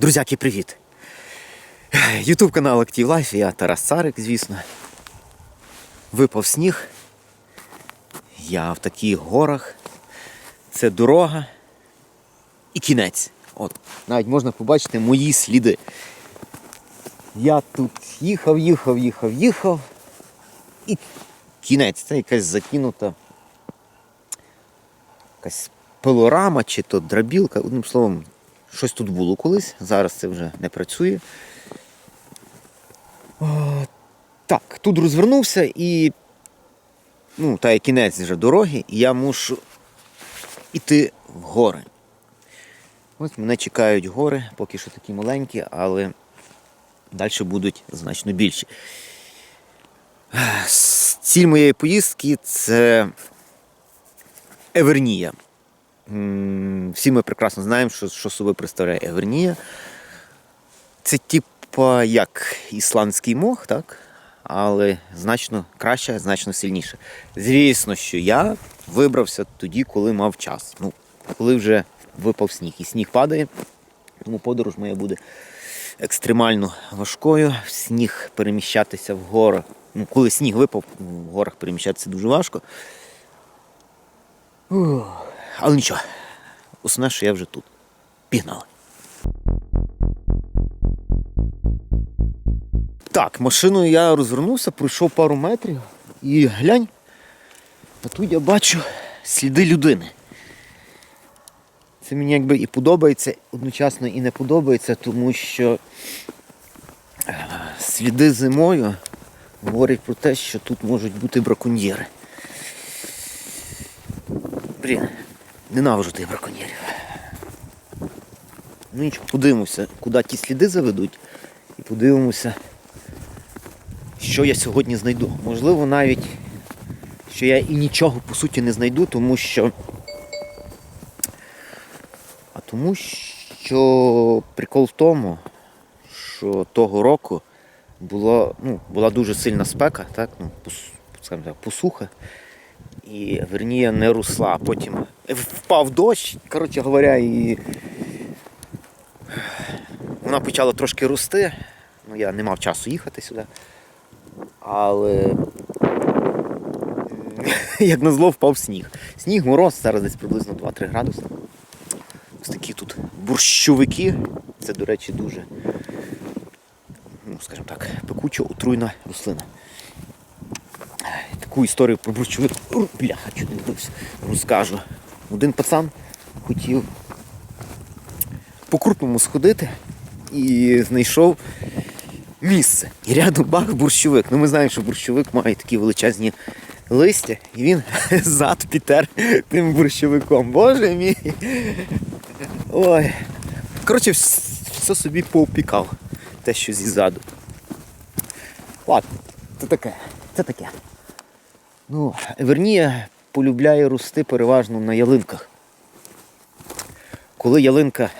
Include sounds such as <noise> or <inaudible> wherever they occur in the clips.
Друзяки, привіт! Ютуб канал Active Life, я Тарас Царик, звісно. Випав сніг. Я в таких горах. Це дорога і кінець. От, навіть можна побачити мої сліди. Я тут їхав, їхав, їхав, їхав. І кінець. Це якась закинута якась пилорама чи то драбілка. Одним словом, щось тут було колись, зараз це вже не працює. О, так, тут розвернувся і. Ну, та є кінець вже дороги, і я мушу йти в гори. Ось мене чекають гори, поки що такі маленькі, але далі будуть значно більші. Ціль моєї поїздки це Евернія. Всі ми прекрасно знаємо, що, що собою представляє Евернія. Це типа як ісландський мох, так? але значно краще, значно сильніше. Звісно, що я вибрався тоді, коли мав час. Ну, коли вже випав сніг. І сніг падає, тому подорож моя буде екстремально важкою. Сніг переміщатися в горах. Ну, коли сніг випав, в горах переміщатися дуже важко. Ух, Але нічого. Основне, що я вже тут. Пігнали. Так, машиною я розвернувся, пройшов пару метрів і глянь, а тут я бачу сліди людини. Це мені якби і подобається, одночасно і не подобається, тому що е, сліди зимою говорять про те, що тут можуть бути браконьєри. Блін, ненавижу тих браконьєрів. Ну нічого, подивимося, куди ті сліди заведуть, і подивимося, що я сьогодні знайду. Можливо, навіть, що я і нічого по суті не знайду, тому що. А тому що прикол в тому, що того року було, ну, була дуже сильна спека, так, ну, пос- так, посуха. І Вернія не росла, а потім впав дощ, коротше говоря, і вона почала трошки рости. Ну, я не мав часу їхати сюди. Але як назло впав сніг. Сніг, мороз, зараз десь приблизно 2-3 градуси. Ось такі тут борщовики. Це, до речі, дуже, ну, скажімо так, пекуча отруйна рослина. Таку історію про борщовик. Бляха, чуть не вбився. Розкажу. Один пацан хотів по-крупному сходити і знайшов місце. І рядом бах борщовик. Ну ми знаємо, що борщовик має такі величезні листя, і він <laughs> зад підтер тим борщовиком. Боже мій. Ой. Коротше, все собі поопікав. Те, що зізаду. Ладно, це таке. Це таке. Ну, Евернія полюбляє рости переважно на ялинках. Коли ялинка,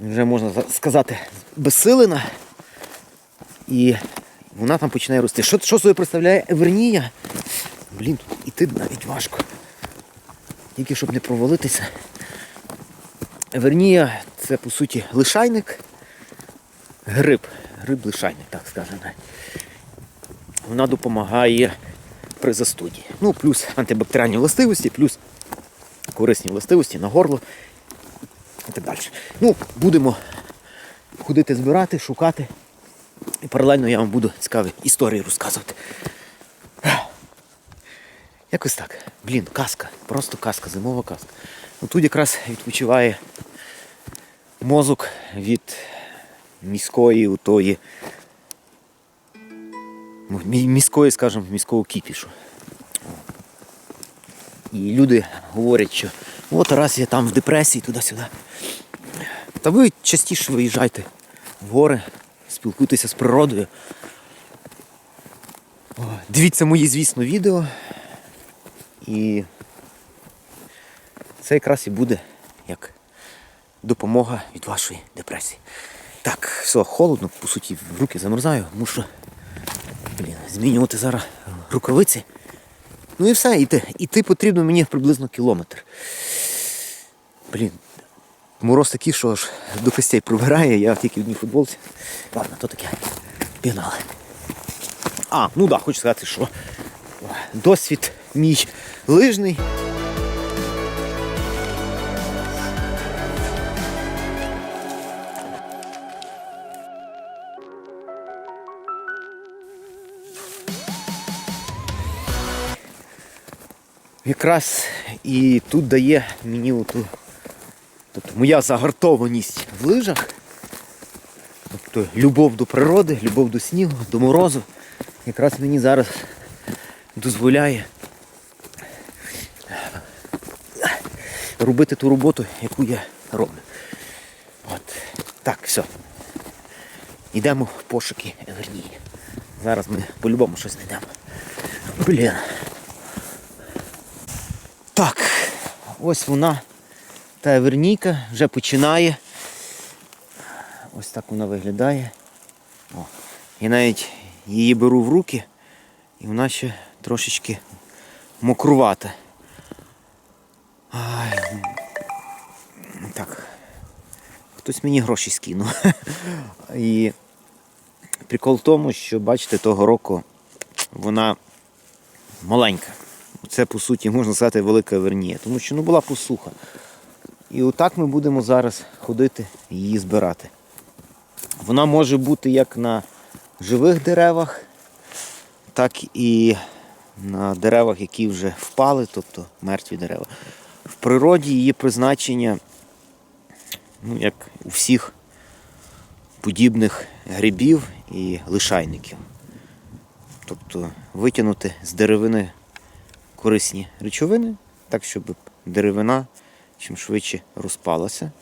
вже можна сказати, безсилена, і вона там починає рости. Що, що собі представляє Евернія? Блін, тут іти навіть важко. Тільки щоб не провалитися. Евернія це по суті лишайник, гриб. Гриб-лишайник, так скажемо. Вона допомагає при застуді. Ну, плюс антибактеріальні властивості, плюс корисні властивості на горло і так далі. Ну, будемо ходити збирати, шукати. І паралельно я вам буду цікаві історії розказувати. Якось так. Блін, казка. Просто казка, зимова казка. Ну, тут якраз відпочиває мозок від міської тої. Міської, скажімо, міського кіпішу. І люди говорять, що от Тарас я там в депресії туди-сюди. Та ви частіше виїжджайте в гори, спілкуйтеся з природою. Дивіться мої, звісно, відео. І це якраз і буде як допомога від вашої депресії. Так, все, холодно, по суті, в руки замерзаю, мушу блін, змінювати зараз рукавиці. Ну і все, іти, іти потрібно мені приблизно кілометр. Блін, Мороз такий, що аж до костей пробирає, я тільки в одній футболці. Ладно, то таке. Пігнали. А, ну так, да, хочу сказати, що досвід мій лижний. Якраз і тут дає мені оту, тобто моя загартованість в лижах, тобто любов до природи, любов до снігу, до морозу, якраз мені зараз дозволяє робити ту роботу, яку я роблю. От. Так, все. Йдемо в пошуки Евернії. Зараз ми по-любому щось знайдемо. Блін. Так, ось вона, та Евернійка вже починає. Ось так вона виглядає. О, я навіть її беру в руки, і вона ще трошечки мокрувата. Ай, так. Хтось мені гроші скинув. <laughs> І прикол в тому, що, бачите, того року вона маленька. Це, по суті, можна сказати, велика вернія, тому що ну, була посуха. І отак ми будемо зараз ходити її збирати. Вона може бути як на живих деревах, так і на деревах, які вже впали, тобто мертві дерева. В природі її призначення, ну, як у всіх подібних грибів і лишайників. Тобто витягнути з деревини корисні речовини, так щоб деревина чим швидше розпалася.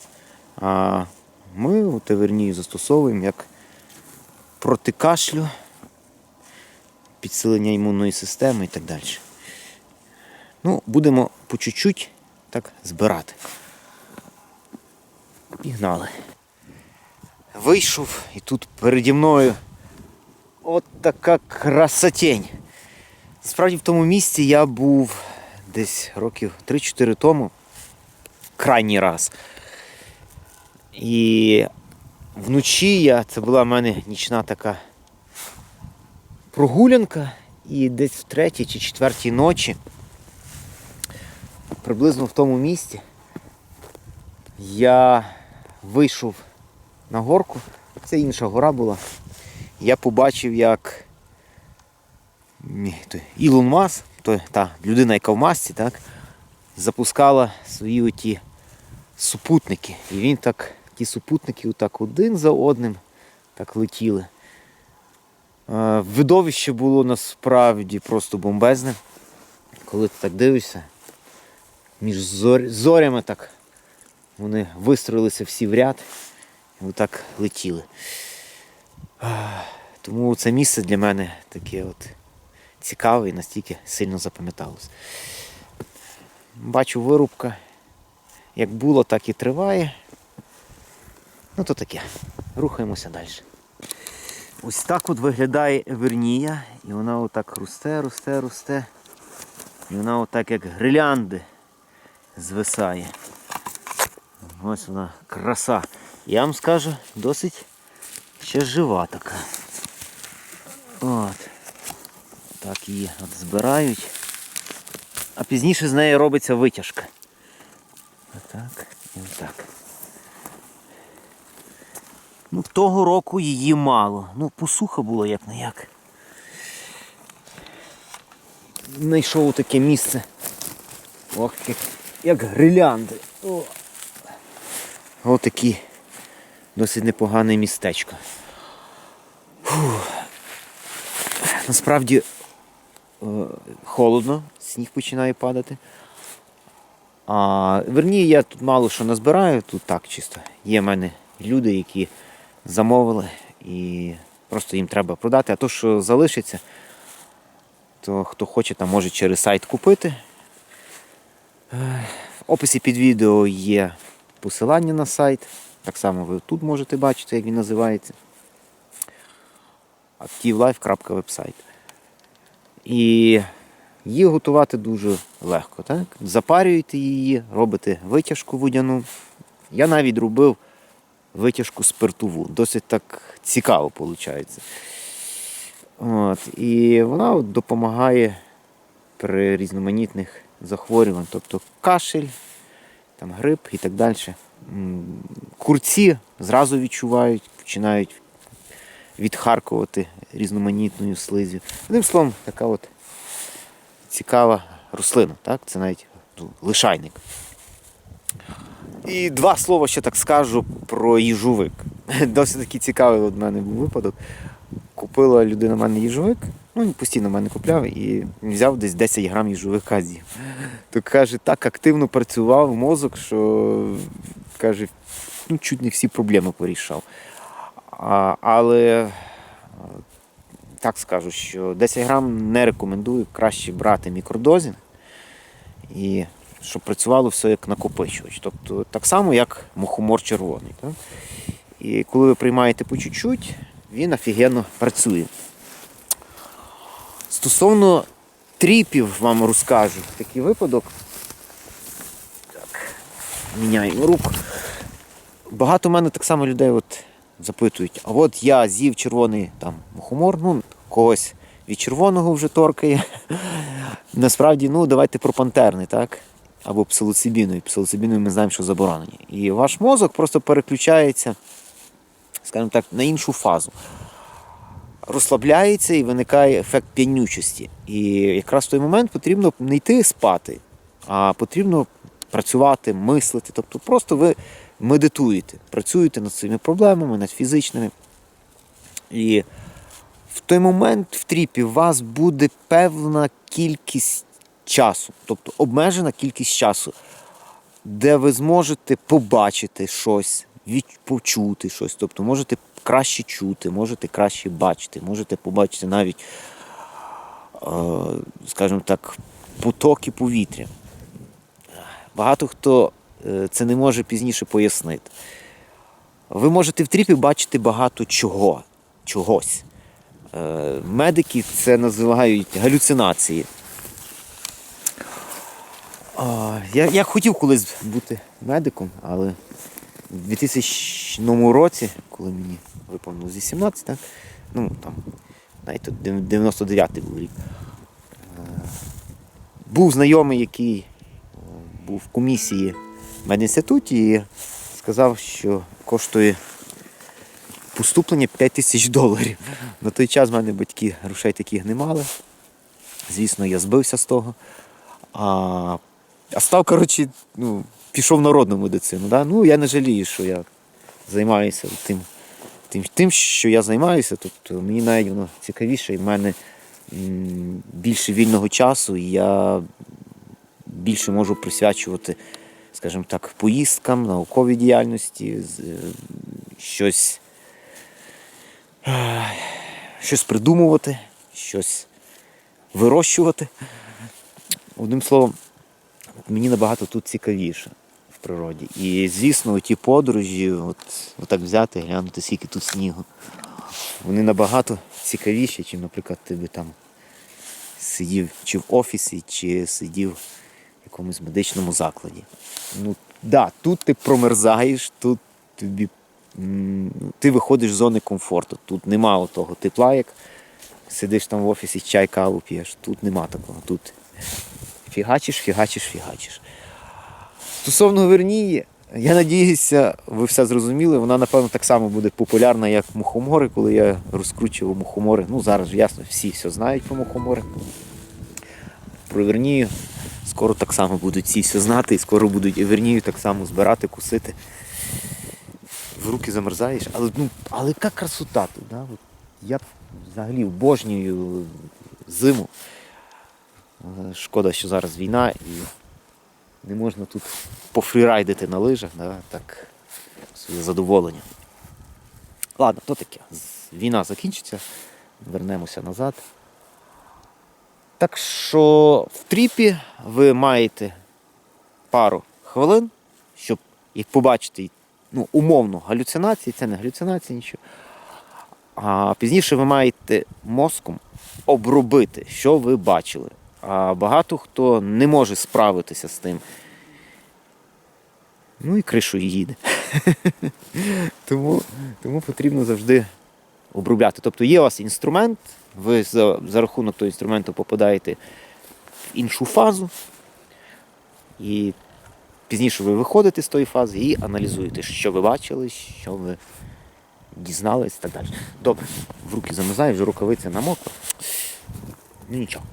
А ми у тавернію застосовуємо як проти кашлю, підсилення імунної системи і так далі. Ну, будемо по чуть-чуть так збирати. Пігнали. Вийшов і тут переді мною от така красотень. Справді в тому місці я був десь років 3-4 тому, крайній раз. І вночі я, це була в мене нічна така прогулянка, і десь в третій чи четвертій ночі, приблизно в тому місці, я вийшов на горку, це інша гора була. Я побачив, як Ілон Мас, той, та людина, яка в масці, так, запускала свої оті супутники. І він так, ті супутники отак один за одним так летіли. Е, Видовище було насправді просто бомбезне. Коли ти так дивишся, між зор- зорями так вони вистроїлися всі в ряд і отак летіли. Тому це місце для мене таке от цікаве і настільки сильно запам'яталось. Бачу вирубка. Як було, так і триває. Ну то таке. Рухаємося далі. Ось так от виглядає Евернія. І вона отак росте, росте, росте. І вона отак як гирлянди звисає. Ось вона краса. Я вам скажу, досить ще жива така. От. Так її от збирають. А пізніше з неї робиться витяжка. Отак і отак. Ну, того року її мало. Ну, посуха було як не як. Знайшов таке місце. Ох, як, як грилянди. О. Досить непогане містечко. Фух. Насправді холодно, сніг починає падати. А, верні, я тут мало що назбираю, тут так чисто. Є в мене люди, які замовили і просто їм треба продати. А то, що залишиться, то хто хоче, там може через сайт купити. Е, В описі під відео є посилання на сайт. Так само ви тут можете бачити, як він називається. activelife.website. І її готувати дуже легко. Так? Запарюєте її, робите витяжку водяну, Я навіть робив витяжку спиртову. Досить так цікаво виходить. От, і вона допомагає при різноманітних захворюваннях, тобто кашель, там, грип і так далі. Курці зразу відчувають, починають відхаркувати різноманітною слизю. Одним словом, така от цікава рослина, так? це навіть ну, лишайник. І два слова ще так скажу про їжовик. <laughs> Досить такий цікавий в мене був випадок. Купила людина в мене їжовик, ну він постійно в мене купляв і взяв десь 10 грам їжовика з'їв. То каже, так активно працював мозок, що каже, ну, чуть не всі проблеми порішав. Але так скажу, що 10 грам не рекомендую, краще брати мікродозінг і щоб працювало все як накопичувач. Тобто так само, як мухомор червоний. Так? І коли ви приймаєте по чуть-чуть, він офігенно працює. Стосовно тріпів вам розкажу такий випадок. Так, міняємо руку. Багато в мене так само людей от запитують, а от я з'їв червоний там мухомор, ну, когось від червоного вже торкає. <laughs> Насправді, ну, давайте про пантерний, так? Або псилоцибіною. Псилоцибіною ми знаємо, що заборонені. І ваш мозок просто переключається, скажімо так, на іншу фазу. Розслабляється і виникає ефект п'янючості. І якраз в той момент потрібно не йти спати, а потрібно працювати, мислити. Тобто просто ви медитуєте, працюєте над своїми проблемами, над фізичними. І в той момент в тріпі у вас буде певна кількість часу, тобто обмежена кількість часу, де ви зможете побачити щось, почути щось. Тобто можете краще чути, можете краще бачити, можете побачити навіть, е, скажімо так, потоки повітря. Багато хто це не може пізніше пояснити. Ви можете в тріпі бачити багато чого, чогось. Е, Медики це називають галюцинації. Я, я хотів колись бути медиком, але в 2000 році, коли мені виповнилось 18, так, ну там, навіть 99-й був рік, е, був знайомий, який е, був в комісії медінституті і сказав, що коштує поступлення 5 тисяч доларів. На той час в мене батьки грошей таких не мали. Звісно, я збився з того. А, а став, коротше, ну, пішов в народну медицину. Да? Ну, я не жалію, що я займаюся тим, тим, тим, що я займаюся. Тобто мені навіть воно цікавіше, і в мене більше вільного часу, і я більше можу присвячувати, скажімо так, поїздкам, науковій діяльності, е, щось щось придумувати, щось вирощувати. Одним словом, мені набагато тут цікавіше в природі. І, звісно, ті подорожі, от, отак взяти, глянути, скільки тут снігу, вони набагато цікавіші, ніж, наприклад, ти би там сидів чи в офісі, чи сидів якомусь медичному закладі. Ну, да, тут ти промерзаєш, тут тобі ти виходиш з зони комфорту. Тут нема того тепла, як сидиш там в офісі, чай, каву п'єш. Тут нема такого. Тут фігачиш, фігачиш, фігачиш. Стосовно Вернії, я надіюся, ви все зрозуміли. Вона, напевно, так само буде популярна, як мухомори, коли я розкручував мухомори. Ну, зараз ясно, всі все знають про мухомори. Про Вернію. Скоро так само будуть всі все знати, і скоро будуть Вернію так само збирати, кусити. В руки замерзаєш, але ну, але яка красота тут, да? От я взагалі обожнюю зиму. Шкода, що зараз війна і не можна тут пофрірайдити на лижах, да? так своє задоволення. Ладно, то таке. Війна закінчиться, вернемося назад. Так що в тріпі ви маєте пару хвилин, щоб їх побачити ну, умовно галюцинації, це не галюцинації нічого. А пізніше ви маєте мозком обробити, що ви бачили. А багато хто не може справитися з тим. Ну і кришою їде. <laughs> тому, тому потрібно завжди обробляти. Тобто є у вас інструмент, ви за, за рахунок того інструменту попадаєте в іншу фазу, і пізніше ви виходите з тої фази і аналізуєте, що ви бачили, що ви дізнались і так далі. Добре, в руки замазаю, вже рукавиця намокла. Ну нічого.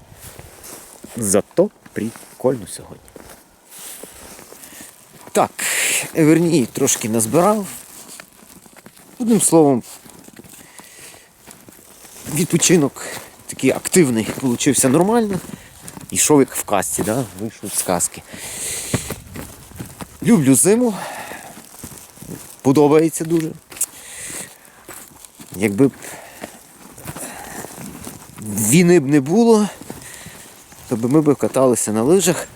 Зато прикольно сьогодні. Так, Еверній трошки назбирав. Одним словом, відпочинок такий активний, получився нормально. Йшов як в казці, да? вийшов з казки. Люблю зиму. Подобається дуже. Якби б війни б не було, то ми б каталися на лижах,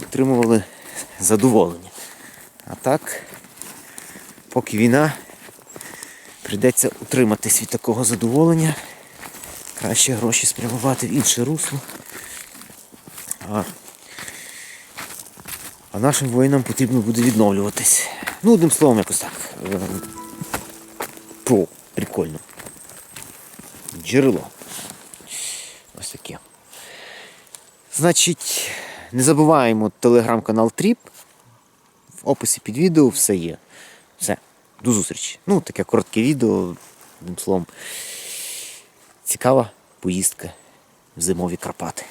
отримували задоволення. А так, поки війна, прийдеться утриматись від такого задоволення. Краще гроші спрямувати в інше русло. А, а нашим воїнам потрібно буде відновлюватись. Ну, одним словом, якось так. Е, По, прикольно. Джерело. Ось таке. Значить, не забуваємо телеграм-канал Тріп. В описі під відео все є. Все. До зустрічі. Ну, таке коротке відео, одним словом. Цікава поїздка в зимові Карпати.